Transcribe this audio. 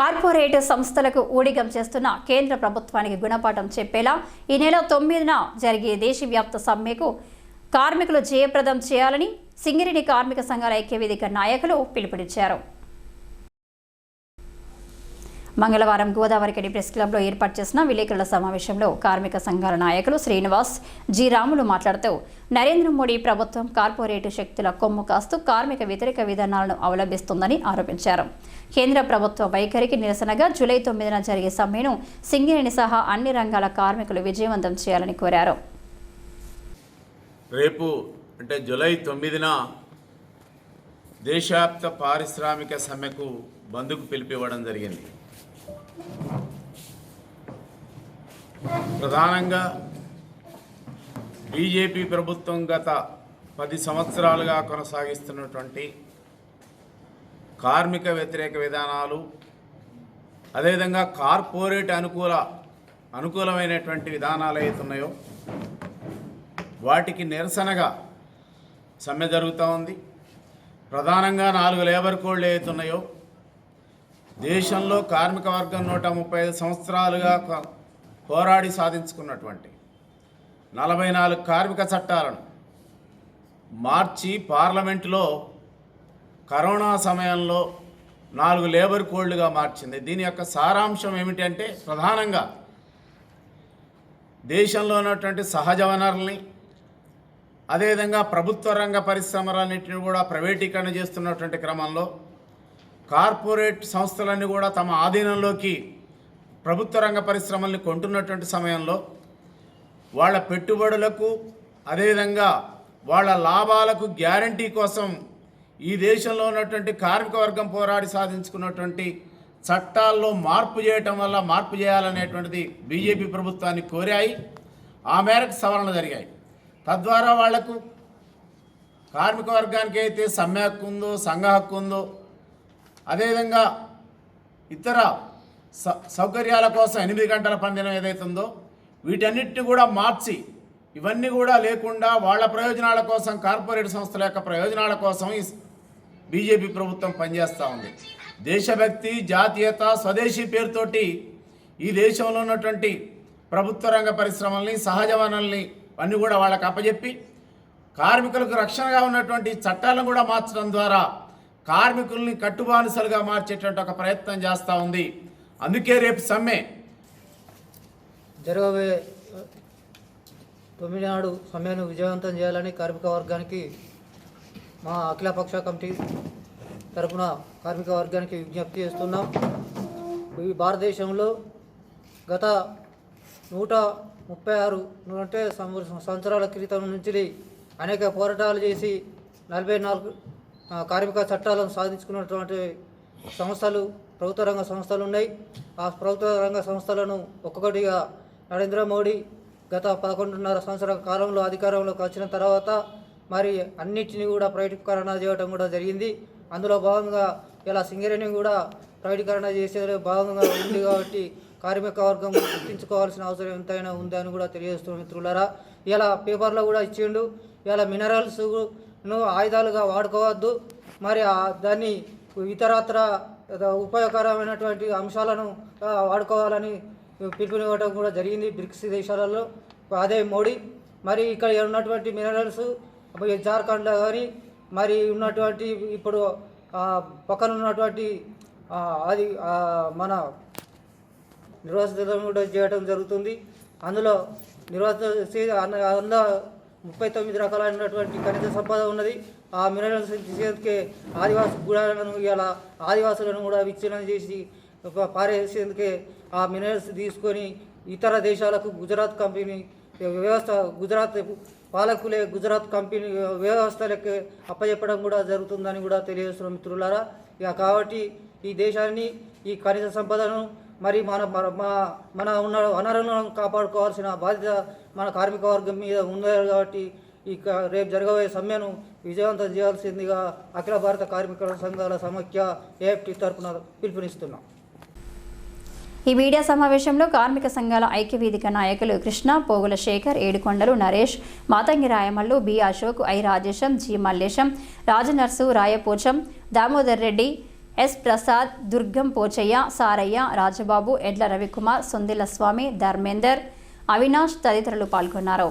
Corporate సంస్థలకు ఊడిగం చేస్తున్న కేంద్ర ప్రభుత్వానికి గుణపాఠం చెప్పేలా ఈ నెల తొమ్మిదిన జరిగే దేశవ్యాప్త సమ్మెకు కార్మికులు జయప్రదం చేయాలని సింగరేణి కార్మిక సంఘాల ఐక్యవేదిక నాయకులు పిలుపునిచ్చారు. మంగళవారం గోదావరికడి ప్రెస్ క్లబ్లో ఏర్పాటు చేసిన విలేకరుల సమావేశంలో కార్మిక సంఘాల నాయకులు శ్రీనివాస్ జి. రాములు మాట్లాడుతూ నరేంద్ర మోడీ ప్రభుత్వం కార్పొరేటు శక్తుల కొమ్ము కాస్తూ కార్మిక వ్యతిరేక విధానాలను అవలంబిస్తుందని ఆరోపించారు. కేంద్ర ప్రభుత్వ వైఖరికి నిరసనగా జూలై తొమ్మిదిన జరిగే సమ్మెను సింగరేణి సహా అన్ని రంగాల కార్మికులు విజయవంతం చేయాలని కోరారు. రేపు అంటే జూలై తొమ్మిదిన దేశవ్యాప్త పారిశ్రామిక సమ్మెకు బంధుకు పిలిపివ్వడం జరిగింది. ప్రధానంగా బీజేపీ ప్రభుత్వం గత పది సంవత్సరాలుగా కొనసాగిస్తున్నటువంటి కార్మిక వ్యతిరేక విధానాలు అదేవిధంగా కార్పొరేట్ అనుకూల అనుకూలమైనటువంటి విధానాలు అవుతున్నాయో వాటికి నిరసనగా సమ్మె జరుగుతూ ఉంది. ప్రధానంగా నాలుగు లేబర్ కోడ్లు ఏవైతున్నాయో దేశంలో కార్మిక వర్గం నూట ముప్పై ఐదు సంవత్సరాలుగా పోరాడి సాధించుకున్నటువంటి నలభై నాలుగు కార్మిక చట్టాలను మార్చి పార్లమెంటులో కరోనా సమయంలో నాలుగు లేబర్ కోడ్లుగా మార్చింది. దీని యొక్క సారాంశం ఏమిటంటే ప్రధానంగా దేశంలో ఉన్నటువంటి సహజ వనరుల్ని అదేవిధంగా ప్రభుత్వ రంగ పరిశ్రమలన్నింటినీ కూడా ప్రైవేటీకరణ చేస్తున్నటువంటి క్రమంలో కార్పొరేట్ సంస్థలన్నీ కూడా తమ ఆధీనంలోకి ప్రభుత్వ రంగ పరిశ్రమల్ని కొంటున్నటువంటి సమయంలో వాళ్ళ పెట్టుబడులకు అదేవిధంగా వాళ్ళ లాభాలకు గ్యారంటీ కోసం ఈ దేశంలో ఉన్నటువంటి కార్మిక వర్గం పోరాడి సాధించుకున్నటువంటి చట్టాల్లో మార్పు చేయటం వల్ల మార్పు చేయాలనేటువంటిది బీజేపీ ప్రభుత్వాన్ని కోరాయి. ఆ మేరకు సవరణ జరిగాయి. తద్వారా వాళ్ళకు కార్మిక వర్గానికి అయితే సమ్మె హక్కు ఉందో సంఘ హక్కు ఉందో అదేవిధంగా ఇతర స సౌకర్యాల కోసం ఎనిమిది గంటల పందినం ఏదైతే ఉందో వీటన్నిటిని కూడా మార్చి ఇవన్నీ కూడా లేకుండా వాళ్ళ ప్రయోజనాల కోసం కార్పొరేట్ సంస్థల యొక్క ప్రయోజనాల కోసం బీజేపీ ప్రభుత్వం పనిచేస్తూ ఉంది. దేశభక్తి జాతీయత స్వదేశీ పేరుతోటి ఈ దేశంలో ఉన్నటువంటి ప్రభుత్వ రంగ పరిశ్రమల్ని సహజ వనరుల్ని అన్నీ కూడా వాళ్ళకి అప్పజెప్పి కార్మికులకు రక్షణగా ఉన్నటువంటి చట్టాలను కూడా మార్చడం ద్వారా కార్మికుల్ని కట్టుబానిసలుగా మార్చేటువంటి ఒక ప్రయత్నం చేస్తూ ఉంది. అందుకే రేపు సమ్మె. జరగబోయే తొమ్మిది నాడు సమ్మెను విజయవంతం చేయాలని కార్మిక వర్గానికి మా అఖిలపక్ష కమిటీ తరపున కార్మిక వర్గానికి విజ్ఞప్తి చేస్తున్నాం. ఈ భారతదేశంలో గత నూట ముప్పై ఆరు అంటే సంవత్సరాల క్రితం నుంచి అనేక పోరాటాలు చేసి నలభై నాలుగు కార్మిక చట్టాలను సాధించుకున్నటువంటి సంస్థలు ప్రభుత్వ రంగ సంస్థలు ఉన్నాయి. ఆ ప్రభుత్వ రంగ సంస్థలను ఒక్కొక్కటిగా నరేంద్ర మోడీ గత పదకొండున్నర సంవత్సరాల కాలంలో అధికారంలోకి వచ్చిన తర్వాత మరి అన్నిటిని కూడా ప్రైవేటీకరణ చేయడం కూడా జరిగింది. అందులో భాగంగా ఇలా సింగరేణి కూడా ప్రైవేటీకరణ చేసే భాగంగా ఉంది కాబట్టి కార్మిక వర్గం గుర్తించుకోవాల్సిన అవసరం ఎంతైనా ఉంది అని కూడా తెలియజేస్తున్న మిత్రులారా. ఇలా పేపర్లో కూడా ఇచ్చిండు. ఇలా మినరల్స్ ఆయుధాలుగా వాడుకోవద్దు. మరి దాన్ని ఇతరత్ర ఉపయోగకరమైనటువంటి అంశాలను వాడుకోవాలని పిలుపునివ్వడం కూడా జరిగింది బ్రిక్స్ దేశాలలో. అదే మోడీ. మరి ఇక్కడ ఉన్నటువంటి మినరల్స్ జార్ఖండ్లో కానీ మరి ఉన్నటువంటి ఇప్పుడు పక్కన ఉన్నటువంటి అది మన నిర్వాసితం కూడా చేయడం జరుగుతుంది. అందులో నిర్వాసిత అందులో ముప్పై తొమ్మిది రకాలైనటువంటి ఖనిజ సంపద ఉన్నది. ఆ మినరల్స్ తీసేందుకే ఆదివాసి గుడాలను ఇవాళ ఆదివాసులను కూడా విచ్ఛిన్నం చేసి పారేసేందుకే ఆ మినరల్స్ తీసుకొని ఇతర దేశాలకు గుజరాత్ కంపెనీ వ్యవస్థ గుజరాత్ పాలకులే గుజరాత్ కంపెనీ వ్యవస్థలకి అప్పచెప్పడం కూడా జరుగుతుందని కూడా తెలియజేస్తున్నాం మిత్రులారా. ఇక కాబట్టి ఈ దేశాన్ని ఈ ఖనిజ సంపదను మరి మన- మన ఉన్న వనరులను కాపాడుకోవాల్సిన బాధ్యత మన కార్మిక వర్గం మీద ఉన్నారు కాబట్టి ఇక రేపు జరగబోయే సమ్మెను విజయవంతం చేయాల్సిందిగా అఖిల భారత కార్మిక సంఘాల సమాఖ్య ఏఎఫ్టీ తరపున పిలుపునిస్తున్నాం. ఈ మీడియా సమావేశంలో కార్మిక సంఘాల ఐక్యవేదిక నాయకులు Krishna Pogula Shekar Yedukondalu Naresh Matangi Rayamallu B Ashok I Rajesham G Mallesham Rajanarsu Rayapocham Damodar Reddy S Prasad Durgam Pochaiah Saraiah Rajababu Edla Ravikumar Sundila స్వామి ధర్మేందర్ అవినాష్ తదితరులు పాల్గొన్నారు.